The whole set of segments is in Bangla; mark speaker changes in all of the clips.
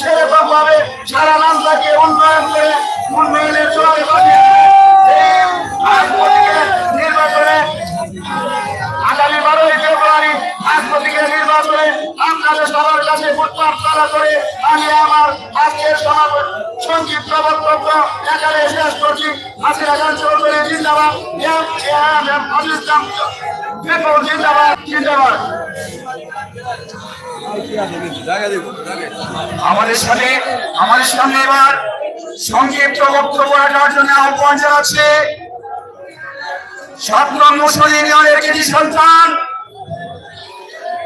Speaker 1: সেরকম ভাবে সারা নামদাকে উন্নয়ন করে উন্নয়নের রাজনৈতিক নির্বাচনে, আগামী বারোই ফেব্রুয়ারি রাষ্ট্রপতিকে নির্বাচনে আপনাদের কাছে ভোট প্রার্থনা করে আমি আমার শেষ করছি। খান চৌধুরী জিন্দাবাদ। জিন্দাবাদ জিন্দাবাদ। আমাদের সাথে আমাদের সামনে এবার সংক্ষিপ্ত বক্তব্য রাখার জন্য আহ্বান জানাচ্ছে সাত নং মুসলিম ইউনিয়নের কৃষি সন্তান।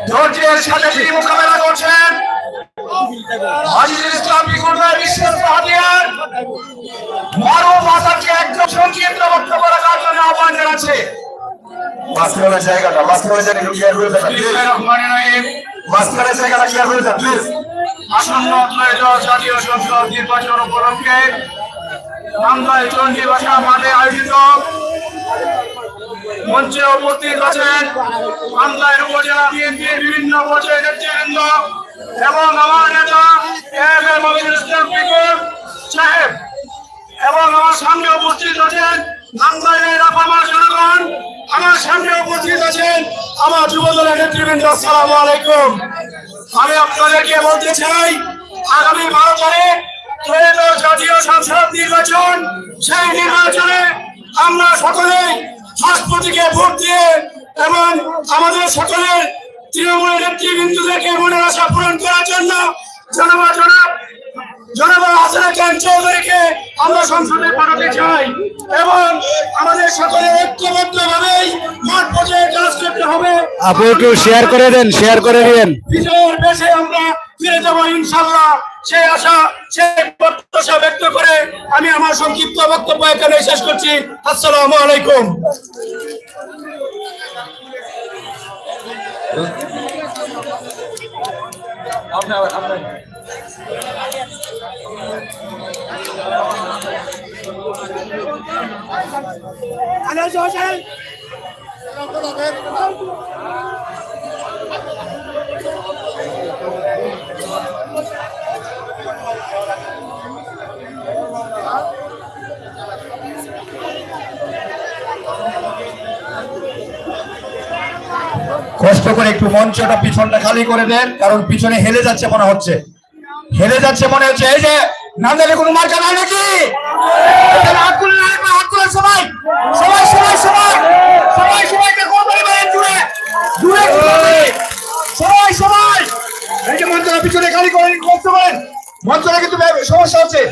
Speaker 1: ধৈর্যের সাথে তিনি মোকাবেলা করছেন। আজিজুল ইসলাম বিকুল ভাই হাতিয়ার মারুফ হাসানকে একদম সংক্ষিপ্ত বক্তব্য রাখার জন্য আহ্বান জানাচ্ছে। মাঝখানের জায়গাটা মাঝখানের জায়গাটা ক্লিয়ার যাবে মাঝখানের জায়গাটা ক্লিয়ার যাবে প্লিজ আসন্ন জাতীয় সংসদ নির্বাচন উপলক্ষে বাংলায় চন্ডী ভাষা মাঠে আয়োজিত। মঞ্চে উপস্থিত আছেন বাংলায় উপজেলা বিএনপির বিভিন্ন পর্যায়ের নেতৃবৃন্দ। এবং আমার নেতা এম এ মবিনুল ইসলাম সাহেব এবং আমার সামনে উপস্থিত আছেন বাংলায় রাফামা জনগণ। আমার সামনে উপস্থিত আছেন আমার যুবদলের নেতৃবৃন্দ, আসসালামু আলাইকুম। আমি আপনাদেরকে বলতে চাই, আগামী বারো তারিখ ত্রয়োদশ জাতীয় সংসদ নির্বাচন। সেই নির্বাচনে আমরা সকলেই রাষ্ট্রপতিকে ভোট দিয়ে এবং আমাদের সকলের তৃণমূলের নেতৃবৃন্দদেরকে মনের আশা পূরণ করার জন্য জনবা জনাব জনাব হাসানা খান চৌধুরীকে আমরা সংসদে পাঠাতে চাই এবং আমাদের সকলের ঐক্যবদ্ধ ভাবেই মাঠ পর্যায়ে কাজ করতে হবে।
Speaker 2: আপু একটু শেয়ার করে দেন শেয়ার করে দিন
Speaker 1: বিজয়ের বেশে আমরা ফিরে যাব ইনশাল্লাহ সেই আশা সেই প্রত্যাশা ব্যক্ত করে আমি আমার সংক্ষিপ্ত বক্তব্য এখানে শেষ করছি। আসসালামু আলাইকুম। Hello, George.
Speaker 3: কষ্ট করে একটু মঞ্চটা পিছনটা খালি করে দেন, কারণ পিছনে হেলে যাচ্ছে মনে হচ্ছে। হেলে যাচ্ছে মনে হচ্ছে, এই যে নামদারে কোনো মার্কা নাই নাকি? হাত হাত সবাই। সবাই সবাই সবাই। পিছনে খালি সমস্যা হচ্ছে।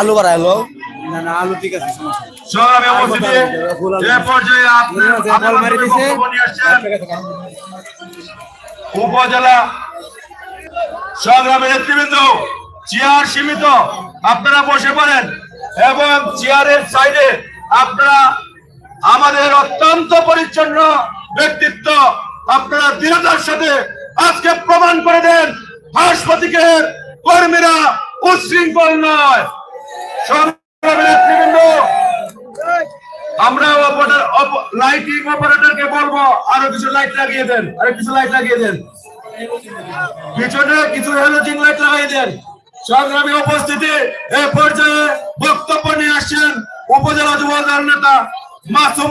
Speaker 2: আলু বাড়াইলো না না আলু ঠিক আছে সমস্যা
Speaker 1: উপস্থিতি এ পর্যায়ে আপনারা
Speaker 2: যে বল মারি দিছে
Speaker 1: বক্তব্য নিয়ে আসছেন উপজেলা সংগ্রামী নেতৃবৃন্দ চেয়ার সীমিত আপনারা বসে পড়েন এবং চেয়ারের সাইডে আপনারা আমাদের অত্যন্ত পরিচ্ছন্ন ব্যক্তিত্ব আপনারা দৃঢ়তার সাথে আজকে প্রমাণ করে দেন হাসপাতিকে কর্মীরা উচ্ছৃঙ্খল নয়। আমরা অপারেটর লাইটিং অপারেটরকে বলব, আরও কিছু লাইট লাগিয়ে দেন, আরও কিছু লাইট লাগিয়ে দেন। পিছনে কিছু হ্যালোজিং লাইট লাগিয়ে দেন। সংগ্রামী উপস্থিতি, এ পর্যায়ে বক্তব্য নিয়ে আসছেন উপজেলা যুব নেতা মাসুম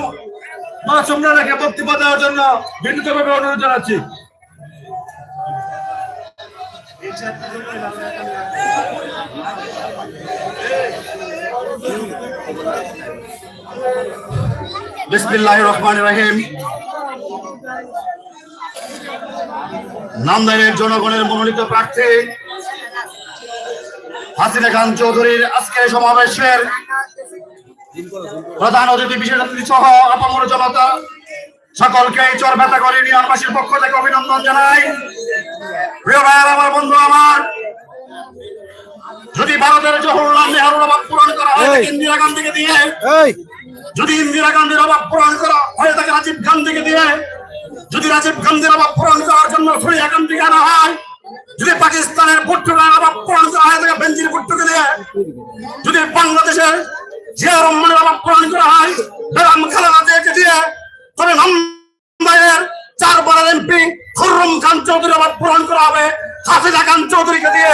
Speaker 1: মাসুম রানাকে বক্তব্য দেওয়ার জন্য বিনীতভাবে অনুরোধ জানাচ্ছি। বিসমিল্লাহ রহমান রহিম। নামদাইনের জনগণের মনোনীত প্রার্থী হাসিনা খান চৌধুরীর আজকের সমাবেশের প্রধান অতিথি বিশেষ অতিথি সহ আপামর জনতা সকলকে এই চর ব্যথা করে ইউনিয়নবাসীর পক্ষ থেকে অভিনন্দন জানাই। প্রিয় ভাইয়ার আমার বন্ধু আমার যদি ভারতের জওহরলাল নেহরুর অভাব পূরণ করা হয় ইন্দিরা গান্ধীকে দিয়ে। যদি ইন্দিরা গান্ধীর অভাব পূরণ করা হয় তাকে রাজীব গান্ধীকে দিয়ে। যদি রাজীব গান্ধীর অভাব পূরণ করার জন্য সোনিয়া গান্ধীকে আনা হয় যদি পাকিস্তানের ভুট্টোর অভাব পূরণ করা হয় তাকে বেঞ্জির ভুট্টোকে দিয়ে। যদি বাংলাদেশের জিয়া রহমানের অভাব পূরণ করা হয় খালেদা জিয়াকে দিয়ে। তবে মুম্বাইয়ের চারবারের এমপি খুররম খান চৌধুরী অভাব পূরণ করা হবে। হাফিজা খান চৌধুরীকে দিয়ে।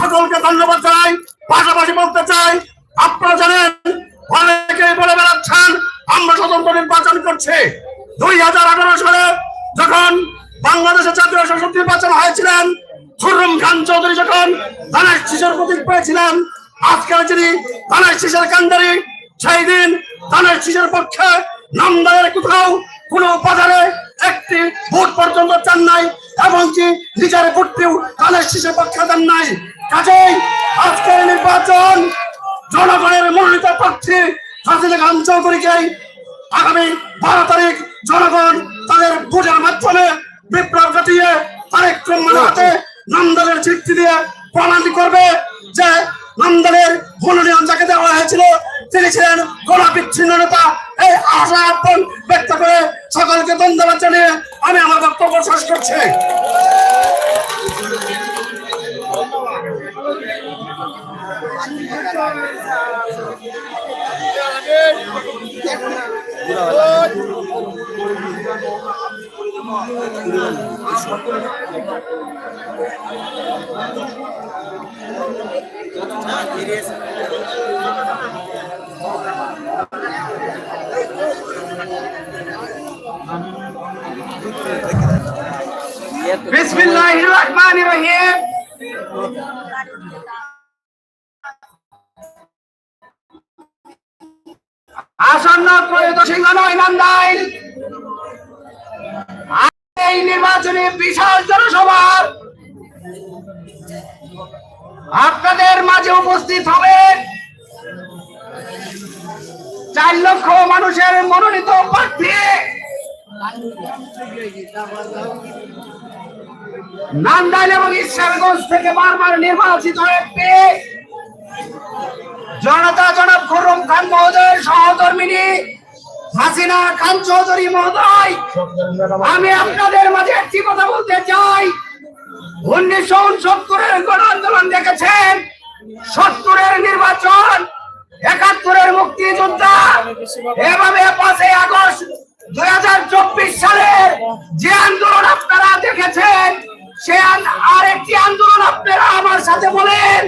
Speaker 1: সকলকে ধন্যবাদ জানাই, পাশাপাশি বলতে চাই, আপনারা জানেন, অনেকেই বলে বেড়াচ্ছেন, আমরা স্বতন্ত্র নির্বাচন করছি। দুই হাজার আঠারো সালে যখন বাংলাদেশের জাতীয় সংসদ নির্বাচন হয়েছিলেন, খুররম খান চৌধুরী যখন ধানের শিশুর প্রতীক পেয়েছিলেন আজকাল যিনি ধানের শিশুর কান্দারি সেই দিন ধানের শিশুর পক্ষে নামদারের কোথাও কোন বাজারে একটি ভোট পর্যন্ত চান নাই, এমনকি নিজের ভোটটিও ধানের শিশুর পক্ষে দেন নাই। কাজেই আজকের নির্বাচন জনগণের মনোনীত প্রার্থী হাসিনা খান চৌধুরীকেই আগামী বারো তারিখ জনগণ তাদের ভোটের মাধ্যমে বিপ্লব ঘটিয়ে তারেক রহমানের হাতে নামদালের চিঠি দিয়ে প্রমাণিত করবে যে নামদালের মনোনয়ন যাকে দেওয়া হয়েছিল, তিনি ছিলেন কোন বিচ্ছিন্ন নেতা। এই আশা আহ্বান ব্যক্ত করে সকলকে ধন্যবাদ জানিয়ে আমি আমার বক্তব্য শেষ করছি। বিসমিল্লাহির রহমানির রহিম। আসন্ন ত্রয়োদশী গণইমানদাইল এই নির্বাচনী বিশাল জনসভার আপনাদের মাঝে উপস্থিত হবে চার লক্ষ মানুষের মনোনীত প্রার্থী। নান্দাইল এবং ঈশ্বরগঞ্জ থেকে বারবার নির্বাচিত এমপি জনতা জনাব খুররম খান মহোদয়ের সহধর্মিনী হাসিনা খান চৌধুরী মহোদয় আমি আপনাদের মাঝে একটি কথা বলতে চাই। উনিশশো উনসত্তরের গণ আন্দোলন দেখেছেন? সত্তরের নির্বাচন একাত্তরের মুক্তিযোদ্ধা এভাবে পাঁচই আগস্ট দুই হাজার চব্বিশ সালের যে আন্দোলন আপনারা দেখেছেন সে আন- আরেকটি আন্দোলন আপনারা আমার সাথে বলেন।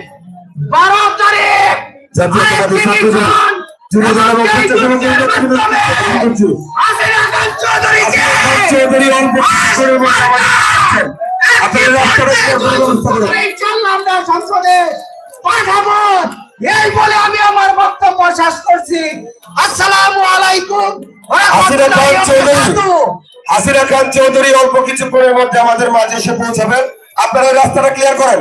Speaker 1: বারো তারিখ এই বলে। আমি আমার বক্তব্য শেষ করছি। আসসালামু আলাইকুম। ওয়া
Speaker 4: হাসিনা খান চৌধুরী। অল্প কিছু করে মধ্যে আমাদের মাঝে এসে পৌঁছাবেন। আপনারা রাস্তাটা ক্লিয়ার করেন।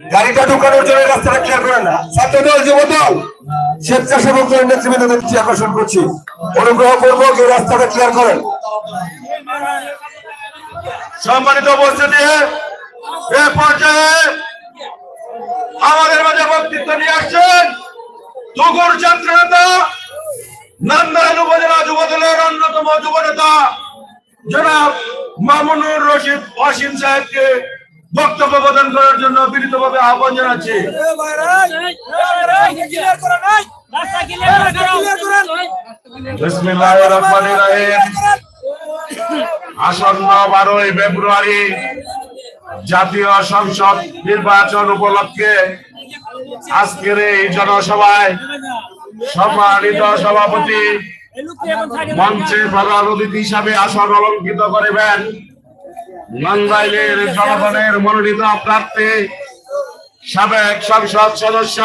Speaker 4: গাড়িটা ঢুকানোর জন্য রাস্তাটা ক্লিয়ার করেন না। ছাত্রদল, যুবদল, স্বেচ্ছাসেবক দলের নেতৃবৃন্দদের দৃষ্টি আকর্ষণ করছি। অনুগ্রহ করব কেউ রাস্তাটা ক্লিয়ার করেন।
Speaker 1: সম্মানিত উপস্থিতি, এ পর্যায়ে আমাদের মাঝে বক্তৃত্ব নিয়ে আসছেন তুগুর নেতা নন্দাইল উপজেলা যুব দলের অন্যতম যুব নেতা জনাব মামুনুর রশিদ ওয়াসিম সাহেবকে বক্তব্য প্রদান করার জন্য বিনীতভাবে আহ্বান জানাচ্ছি। আসন্ন বারোই ফেব্রুয়ারি জাতীয় সংসদ নির্বাচন উপলক্ষে আজকের এই জনসভায় সম্মানিত সভাপতি মঞ্চে প্রধান অতিথি হিসাবে আসন অলঙ্কিত করিবেন। নন্দাইলের জনগণের মনোনীত প্রার্থী, সাবেক সংসদ সদস্য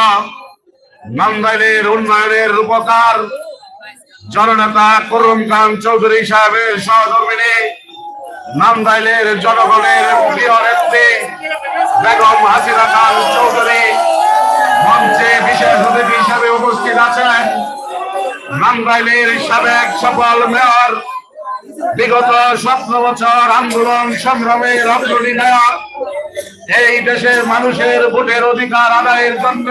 Speaker 1: নন্দাইলের উন্নয়নের রূপকার জননেতা করুম খান চৌধুরী সাহেবের সহধর্মিনী নান্দাইলের জনগণের প্রিয় নেত্রী বেগম হাসিনা খান চৌধুরী। মঞ্চে বিশেষ অতিথি হিসাবে উপস্থিত আছেন
Speaker 5: নান্দাইলের সাবেক সফল মেয়র বিগত সতেরো বছর আন্দোলন অগ্রণী নায়ক এই দেশের মানুষের ভোটের অধিকার আদায়ের জন্য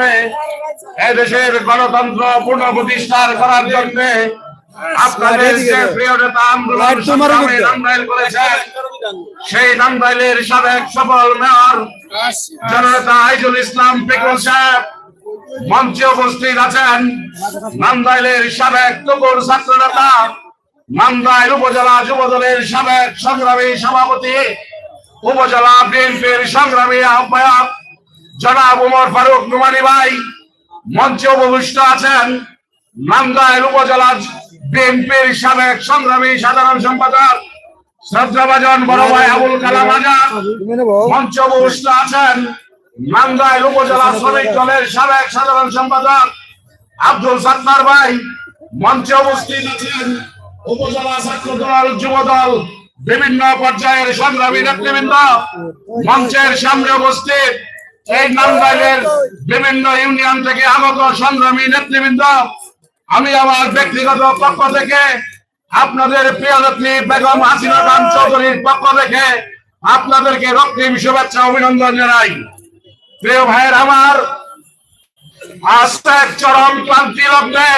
Speaker 5: দেশের গণতন্ত্র পুনঃপ্রতিষ্ঠার করার জন্য আপনাদের যে প্রিয় নেতা আন্দোলন সংগ্রামে নান্দাইল করেছেন সেই নান্দাইলের সাবেক সফল মেয়র জননেতা আইজুল ইসলাম পিকুল সাহেব মঞ্চে উপস্থিত আছেন। নান্দাইলের সাবেক তুকুর ছাত্র নেতা নান্দাইল উপজেলা যুব দলের সাবেক সংগ্রামী সভাপতি, উপজেলা বিএনপির সংগ্রামী আহ্বায়ক জনাব উমর ফারুক নুমানি ভাই, মঞ্চে উপবিষ্ট আছেন নান্দাইল উপজেলা বিএনপির সাবেক সংগ্রামী সাধারণ সম্পাদক শ্রদ্ধাভাজন বড় ভাই আবুল কালাম আজাদ। মঞ্চ উপবিষ্ট আছেন নান্দাইল উপজেলা শ্রমিক দলের সাবেক সাধারণ সম্পাদক আব্দুল সাত্তার ভাই। মঞ্চে উপস্থিত আছেন উপজেলা ছাত্র দল যুব দল বিভিন্ন পর্যায়ের সংগ্রামী নেতৃবৃন্দ মঞ্চের সামনে উপস্থিত। এই নান্দাইলের বিভিন্ন ইউনিয়ন থেকে আগত সংগ্রামী নেতৃবৃন্দ, আমি আমার ব্যক্তিগত পক্ষ থেকে আপনাদের প্রিয় বেগম হাসিনা খান চৌধুরীর পক্ষ থেকে আপনাদেরকে রক্তিম শুভেচ্ছা অভিনন্দন জানাই। প্রিয় ভাইয়ের আমার আজকে চরম ক্লান্তি লগ্নে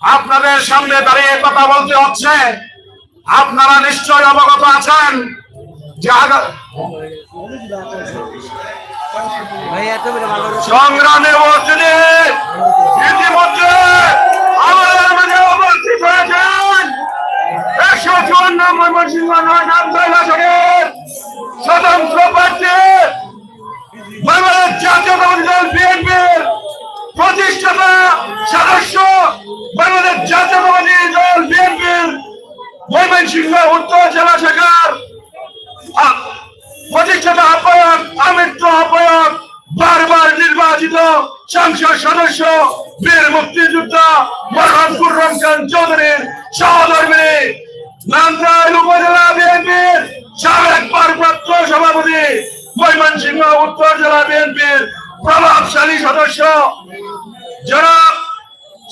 Speaker 5: আপনাদের সামনে দাঁড়িয়ে কথা বলতে হচ্ছে। আপনারা নিশ্চয় অবগত আছেন সংগ্রামে উপস্থিতি। ইতিমধ্যে হয়েছেন একশো স্বতন্ত্র প্রার্থী বাংলাদেশ দল বিএনপির প্রতিষ্ঠাতা সদস্য বাংলাদেশ জাতীয়তাবাদী দল বিএনপির ময়মনসিংহ উত্তর জেলা শাখার প্রতিষ্ঠাতা আহ্বায়ক আমৃত্য আহ্বায়ক, বারবার নির্বাচিত সংসদ সদস্য, বীর মুক্তিযোদ্ধা মরহমপুর রমজান চৌধুরীর সহধর্মী নান্দাইল উপজেলা বিএনপির সাবেক ভারপ্রাপ্ত সভাপতি ময়মনসিংহ উত্তর জেলা বিএনপির প্রভাবশালী সদস্য। যারা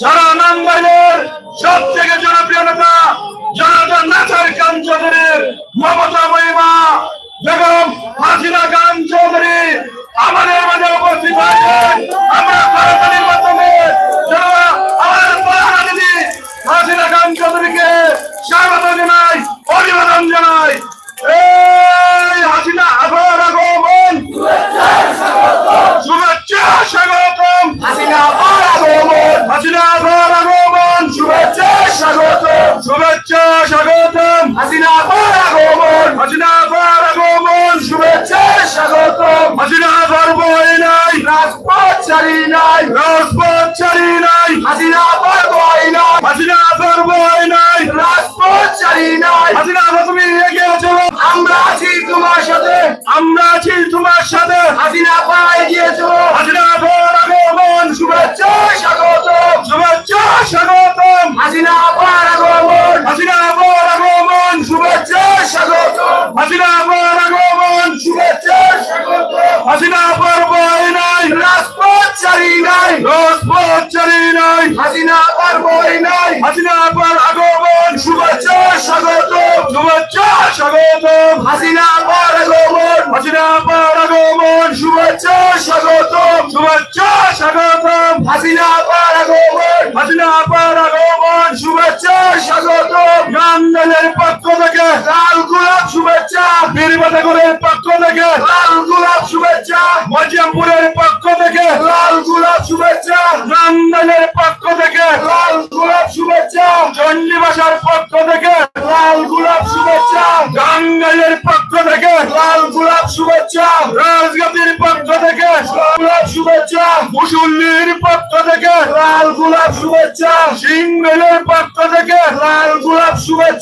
Speaker 5: যারা নান্দাইলের সব থেকে জনপ্রিয় নেতা জনতা নাচার খান চৌধুরীর মমতা মহিমা বেগম হাসিনা খান চৌধুরী আমাদের মাঝে উপস্থিত হয়েছেন। আমরা করতালির মাধ্যমে যারা আমাদের হাসিনা খান চৌধুরীকে স্বাগত জানাই অভিবাদন রাজপথ ছাড়ি নাই। রাজপথ ছাড়ি নাই। হাসিনা আবার বই নাই। হাসিনা আবার আগমন। শুভেচ্ছা, স্বাগত। শুভেচ্ছা। স্বাগতম হাসিনা আবার পক্ষ থেকে লাল গোলাপ শুভেচ্ছা বীরবাদাগরের পক্ষ থেকে লাল গোলাপ শুভেচ্ছা মজিয়ামপুরের পক্ষ থেকে লাল গোলাপ শুভেচ্ছা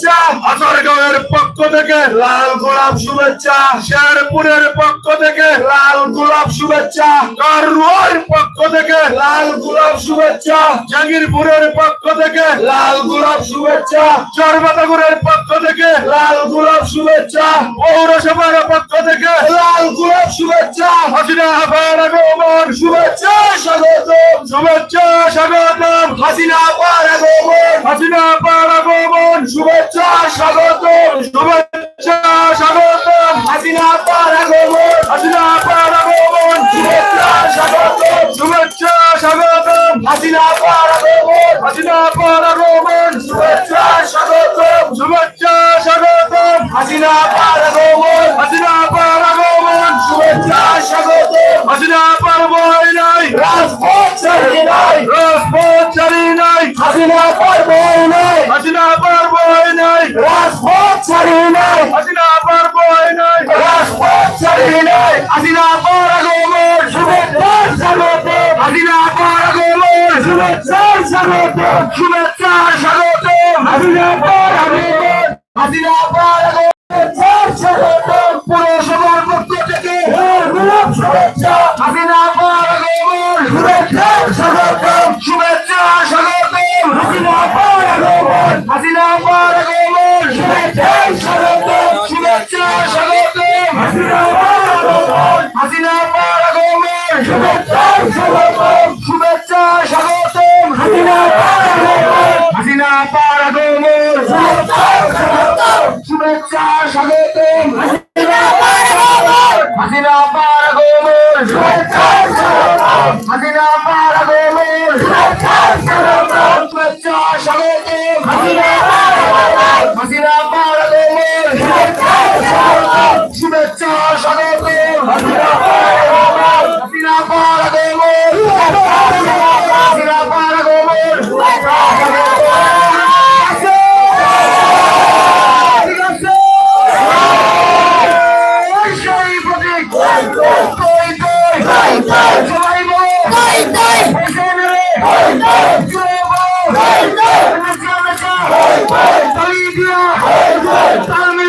Speaker 5: শুভেচ্ছা। পক্ষ থেকে লাল গোলাপ শুভেচ্ছা। শেরপুরের পক্ষ পক্ষ থেকে লাল গোলাপ শুভেচ্ছা। জাঙ্গিরপুরের পক্ষ
Speaker 1: থেকে লাল গোলাপ শুভেচ্ছা। চরবাতাগুড়ের পক্ষ থেকে লাল গোলাপ শুভেচ্ছা। পৌরসভার পক্ষ লাল গোলাপ শুভেচ্ছা। হাসিনা আবার আগমন শুভেচ্ছা। স্বাগত শুভেচ্ছা স্বাগতম। হাসিনা আবার আগমন হাসিনা আবার আগমন শুভেচ্ছা স্বাগত শুভেচ্ছা স্বাগতম। হাসিনা আবার আগমন হাসিনা আবার আগমন শুভেচ্ছা স্বাগত শুভেচ্ছা স্বাগতম। হাসিনা আবার আগমন হাসিনা আবার আগমন শুভেচ্ছা স্বাগত শুভেচ্ছা স্বাগতম। হাসিনা আবার হাসিনা হাসিনা বই নাই। রাজপথ ছাড়ি নাই। রাজপথ ছাড়ি নাই। হাসিনা বই নাই। হাসিনা বই নাই। রাজপথ ছাড়ি নাই। হাসিনা বই নাই। রাজপথ ছাড়ি নাই। হাসিনা আবার আগমন। শুভেচ্ছা স্বাগত হাসিনা আবার আগমন। শুভেচ্ছা স্বাগত শুভেচ্ছা স্বাগত হাসিনা আবার হাসিনা আবার শুভেচ্ছা, স্বাগতম। হাসিনা পার গোমর শুভেচ্ছা স্বাগতম হাসিনা পার গোমর শুভেচ্ছা, স্বাগতম। হাসিনা পার গোমর হাসিনা আবার আগমন শুভেচ্ছা স্বাগতম তালি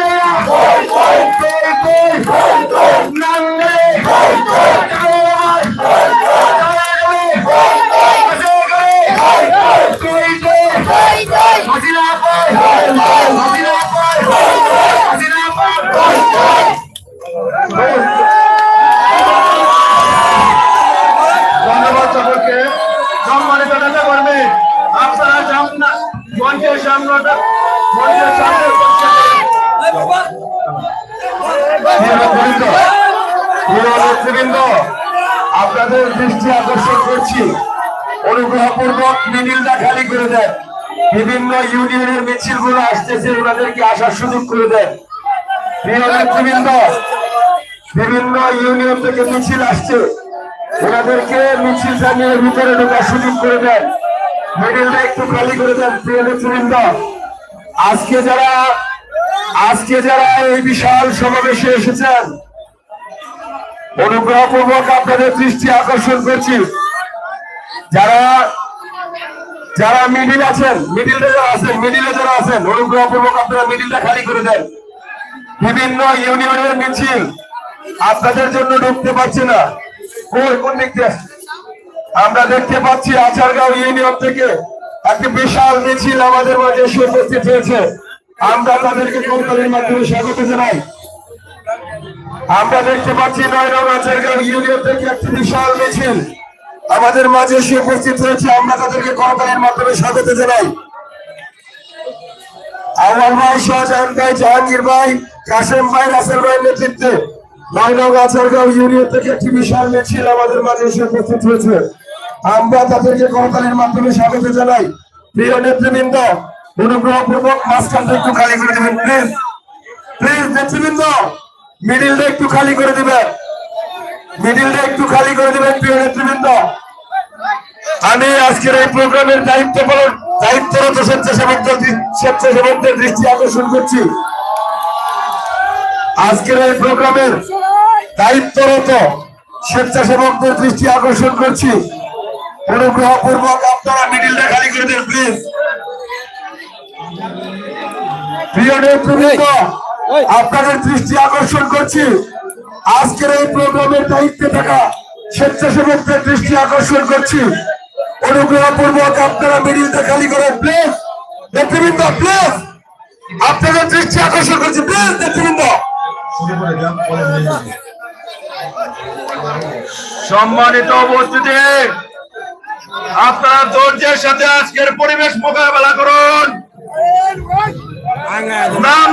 Speaker 1: নেতৃবৃন্দ আপনাদের দৃষ্টি আকর্ষণ করছি। অনুগ্রহপূর্বক মিডিলটা খালি করে দেন। বিভিন্ন ইউনিয়নের মিছিলগুলো আসতেছে, ওনাদেরকে আসার সুযোগ করে দেন। নেতৃবৃন্দ, বিভিন্ন ইউনিয়ন থেকে মিছিল আসছে। ওনাদেরকে মিছিল জানিয়ে ভিতরে ঢোকার সুযোগ করে দেন। মিডিলটা একটু খালি করে দেন, প্রিয় নেতৃবৃন্দ। আজকে যারা আজকে যারা এই বিশাল সমাবেশে এসেছেন অনুগ্রহপূর্বক আপনাদের দৃষ্টি আকর্ষণ করছি। যারা যারা মিডিল আছেন, মিডিলে যারা আছেন, মিডিলে যারা আছেন, অনুগ্রহপূর্বক আপনারা মিডিলটা খালি করে দেন। বিভিন্ন ইউনিয়নের মিছিল আপনাদের জন্য ঢুকতে পারছে না। কোন দিক দিয়ে? আমরা দেখতে পাচ্ছি আচারগাঁও ইউনিয়ন থেকে একটি বিশাল মিছিল আমাদের মাঝে এসে উপস্থিত হয়েছে। আমরা তাদেরকে কোম্পানির মাধ্যমে স্বাগত জানাই। আমরা দেখতে পাচ্ছি বিশাল মিছিল। আমাদের মাঝে এসে উপস্থিত হয়েছে আমরা তাদেরকে কোম্পানির মাধ্যমে স্বাগত জানাই। আমার ভাই, শাহজাহান ভাই, জাহাঙ্গীর ভাই, কাশেম ভাই, রাসেল ভাইয়ের নেতৃত্বে থেকে বিশাল আমাদের মাঝে উপস্থিত হয়েছে। আমরা তাদেরকে করতালির মাধ্যমে জানাই। প্রিয় একটু খালি করে দেবেন প্লিজ প্লিজ নেতৃবৃন্দ। মিডিলটা একটু খালি করে দিবেন। মিডিলটা একটু খালি করে দিবেন, প্রিয় নেতৃবৃন্দ। আমি আজকের এই প্রোগ্রামের দায়িত্ব পালন দায়িত্বরত স্বেচ্ছাসেবকদের স্বেচ্ছাসেবকদের দৃষ্টি আকর্ষণ করছি। আজকের এই প্রোগ্রামের দায়িত্বরত স্বেচ্ছাসেবকদের দৃষ্টি আকর্ষণ করছি। অনুগ্রহপূর্বক আপনারা মিডিলটা খালি করে দেন প্লিজ প্রিয় নেতৃবৃন্দ আপনাদের দৃষ্টি আকর্ষণ করছি। আজকের এই প্রোগ্রামের দায়িত্বে থাকা স্বেচ্ছাসেবকদের দৃষ্টি আকর্ষণ করছি। অনুগ্রহপূর্বক আপনারা মিডিলটা খালি করেন
Speaker 4: নেতৃবৃন্দ, প্লিজ। আপনাদের দৃষ্টি আকর্ষণ করছি, প্লিজ, নেতৃবৃন্দ।
Speaker 5: সম্মানিত উপস্থিতি, আপনারা ধৈর্যের সাথে আজকের পরিবেশ মোকাবেলা করুন। নাম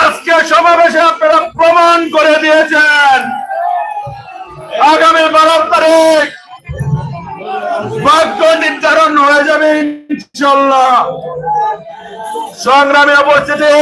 Speaker 5: আজকে সমাবেশে আপনারা প্রমাণ করে দিয়েছেন। আগামী বারো তারিখ ভাগ্য নির্ধারণ হয়ে যাবে ইনশাল্লাহ সংগ্রামে উপস্থিতি।